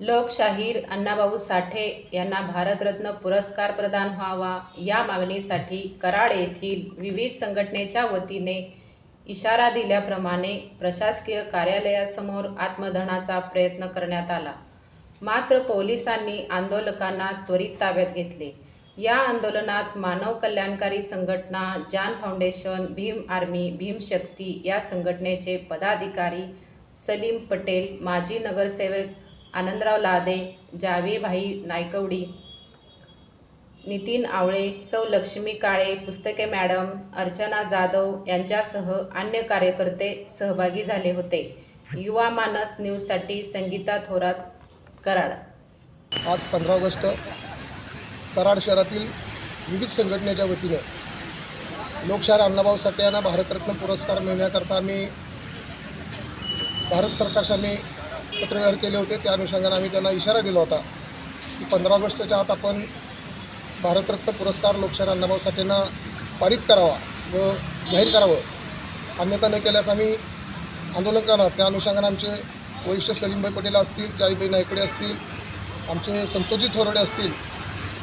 लोकशाहीर अण्णाभाऊ साठे यांना भारतरत्न पुरस्कार प्रदान व्हावा. या मागणीसाठी कराड येथील विविध संघटनेच्या वतीने इशारा दिल्याप्रमाणे प्रशासकीय कार्यालयासमोर आत्मधनाचा प्रयत्न करण्यात आला. मात्र पोलिसांनी आंदोलकांना त्वरित ताब्यात घेतले. या आंदोलनात मानव कल्याणकारी संघटना जान फाउंडेशन भीम आर्मी भीम शक्ती या संघटनेचे पदाधिकारी सलीम पटेल माजी नगरसेवक आनंदराव लादे जावेभाई नायकवडी नितीन आवळे सौ लक्ष्मी काळे पुस्तके मॅडम अर्चना जाधव यांच्यासह अन्य कार्यकर्ते सहभागी झाले होते. युवा मानस न्यूजसाठी संगीता थोरात कराड. आज पंधरा ऑगस्ट कराड शहरातील विविध संघटनेच्या वतीनं लोकशाहीर अण्णाभाऊ साठे यांना भारतरत्न पुरस्कार मिळण्याकरता आम्ही भारत सरकारशी आम्ही पत्रव्यवहार केले होते त्या अनुषंगाने आम्ही त्यांना इशारा दिला होता की पंधरा ऑगस्टच्या आत आपण भारतरत्न पुरस्कार लोकशाहीर अण्णाभाऊ साठेंना पारित करावा व जाहीर करावं. अन्यथा न केल्यास आम्ही आंदोलन करणार. त्या अनुषंगाने आमचे वरिष्ठ सलीमभाई पटेल असतील जाईबाई नायकडे असतील आमचे संतोषजी थोरडे असतील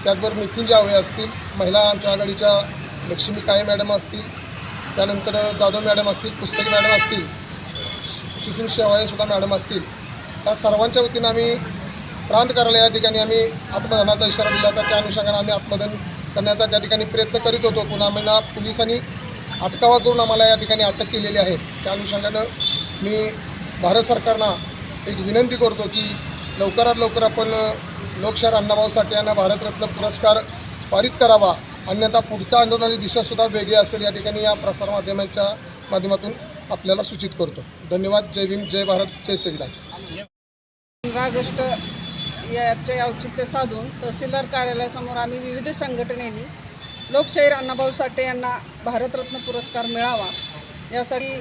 त्याचबरोबर नितीन जावळे असतील महिला आमच्या आघाडीच्या लक्ष्मी काळे मॅडम असतील त्यानंतर जाधव मॅडम असतील पुस्तक मॅडम असतील सुशील शेवाळे सुद्धा मॅडम असतील. त्या सर्वांच्या वतीनं आम्ही प्रांत कार्यालय या ठिकाणी आम्ही आत्मदहनाचा इशारा दिला होता. त्या अनुषंगाने आम्ही आत्मदहन करण्याचा त्या ठिकाणी प्रयत्न करीत होतो. पुन्हा आम्हाला पोलिसांनी अटकावा करून आम्हाला या ठिकाणी अटक केलेली आहे. त्या अनुषंगानं मी भारत सरकारनं एक विनंती करतो की लवकरात लवकर आपण लोकशाहीर अण्णाभाऊ साठे यांना भारतरत्न पुरस्कार पारित करावा. अन्यथा पुढच्या आंदोलनाची दिशासुद्धा वेगळी असेल या ठिकाणी या प्रसारमाध्यमांच्या माध्यमातून आपल्याला सूचित करतो. धन्यवाद. जय भीम. जय भारत. जय संविधान पंधरा ऑगस्ट याचे औचित्य साधून तहसीलदार कार्यालयासमोर आम्ही विविध संघटनेनी लोकशाहीर अण्णाभाऊ साठे यांना भारतरत्न पुरस्कार मिळावा यासाठी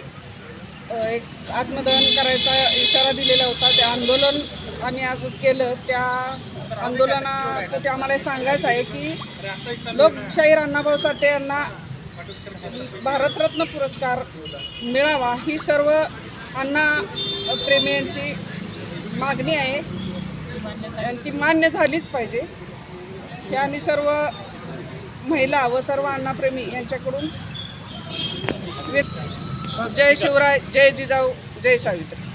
एक आत्मदहन करायचा इशारा दिलेला होता. ते आंदोलन आम्ही आज केलं. त्या आंदोलनापोटी आम्हाला सांगायचं आहे की लोकशाहीर अण्णाभाऊ साठे यांना भारतरत्न पुरस्कार मिळावा. ही सर्व अण्णा प्रेमीयांची मागणी आहे. आणि ती मान्य झालीच पाहिजे. हे आम्ही सर्व महिला व सर्व अण्णाप्रेमी यांच्याकडून जय शिवराय जय जिजाऊ जय सावित्री.